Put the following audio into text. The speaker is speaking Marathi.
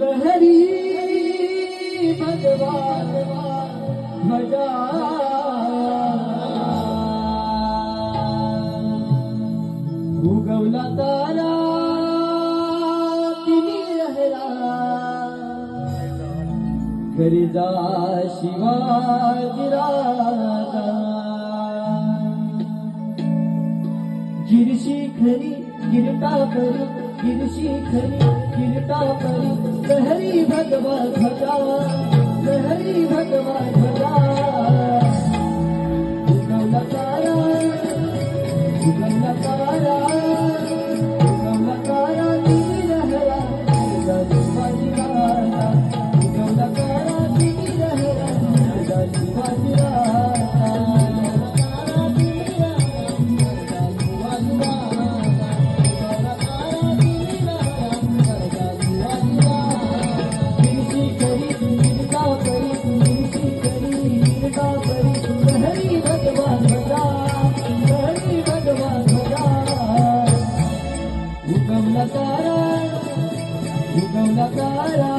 लहरी भगवान भजा। उगवला तारा तिनी लहरा। शिवा जा गिरशी खरी गिरता परी गिरशी खरी गिरता परी। تهري ڀڳوان خجا تهري ڀڳوان خجا گاڏ lakara, yugam lakara.